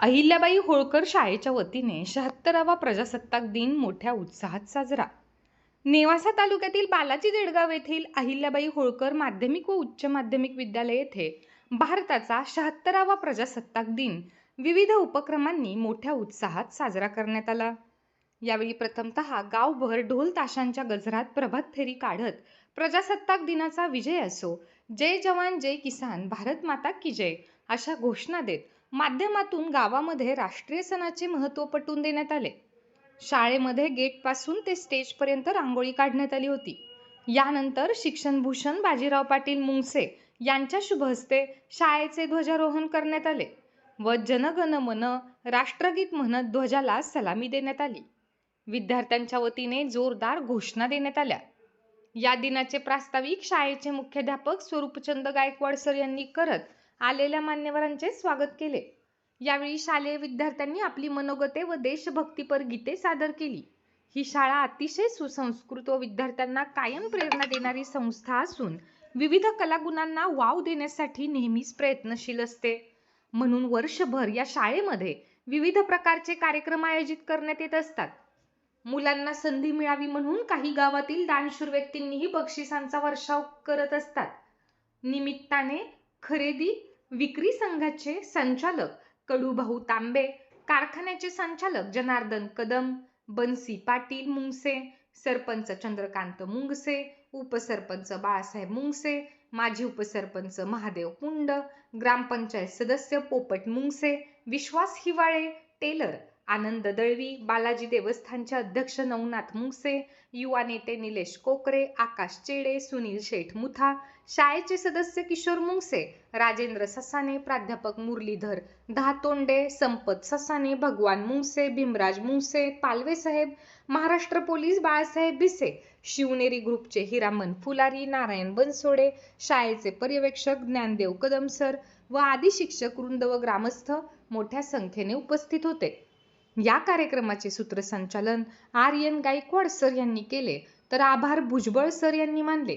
अहिल्याबाई होळकर शाळेच्या वतीने शहात्तरावा प्रजासत्ताक दिन मोठ्या उत्साहात साजरा. नेवासा तालुक्यातील बालाजी देडगाव येथील अहिल्याबाई होळकर माध्यमिक व उच्च माध्यमिक विद्यालय येथे भारताचा शहात्तरावा प्रजासत्ताक दिन विविध उपक्रमांनी मोठ्या उत्साहात साजरा करण्यात आला. यावेळी प्रथमतः गावभर ढोल ताशांच्या गजरात प्रभात फेरी काढत प्रजासत्ताक दिनाचा विजय असो. जय जवान जय किसान भारत माता की जय अशा घोषणा देत माध्यमातून गावामध्ये राष्ट्रीय सणाचे महत्त्व पटवून देण्यात आले. शाळेमध्ये गेटपासून ते स्टेजपर्यंत रांगोळी काढण्यात आली होती. यानंतर शिक्षणभूषण बाजीराव पाटील मुंगसे यांच्या शुभ हस्ते शाळेचे ध्वजारोहण करण्यात आले व जनगण मन राष्ट्रगीत म्हणत ध्वजाला सलामी देण्यात आली. विद्यार्थ्यांच्या वतीने जोरदार घोषणा देण्यात आल्या. या दिनाचे प्रास्ताविक शाळेचे मुख्याध्यापक स्वरूपचंद गायकवाड सर यांनी करत आलेल्या मान्यवरांचे स्वागत केले. यावेळी शालेय विद्यार्थ्यांनी आपली मनोगते व देशभक्तीपर गीते सादर केली. ही शाळा अतिशय सुसंस्कृत व विद्यार्थ्यांना कायम प्रेरणा देणारी संस्था असून विविध कलागुणांना वाव देण्यासाठी नेहमीच प्रयत्नशील असते. म्हणून वर्षभर या शाळेमध्ये विविध प्रकारचे कार्यक्रम आयोजित करण्यात येत असतात. मुलांना संधी मिळावी म्हणून काही गावातील दानशूर व्यक्तींनीही बक्षिसांचा वर्षाव करत असतात. निमित्ताने खरेदी विक्री संघाचे संचालक कडूभाऊ तांबे कारखान्याचे संचालक जनार्दन कदम बन्सी पाटील मुंगसे सरपंच चंद्रकांत मुंगसे उपसरपंच बाळासाहेब मुंगसे माजी उपसरपंच महादेव कुंड ग्रामपंचायत सदस्य पोपट मुंगसे विश्वास हिवाळे टेलर आनंद दळवी बालाजी देवस्थानचे अध्यक्ष नवनाथ मुंगसे युवा नेते निलेश कोकरे आकाश चेडे सुनील शेठ मुथा शाळेचे सदस्य किशोर मुंगसे राजेंद्र ससाने प्राध्यापक मुरलीधर धातोंडे संपत ससाने भगवान मुंगसे भीमराज मुंगसे पालवे साहेब महाराष्ट्र पोलीस बाळासाहेब भिसे शिवनेरी ग्रुपचे हिरामन फुलारी नारायण बनसोडे शाळेचे पर्यवेक्षक ज्ञानदेव कदम सर व आदी शिक्षक वृंद व ग्रामस्थ मोठ्या संख्येने उपस्थित होते. या कार्यक्रमाचे सूत्रसंचालन आर्यन गायकवाड सर यांनी केले तर आभार भुजबळ सर यांनी मानले.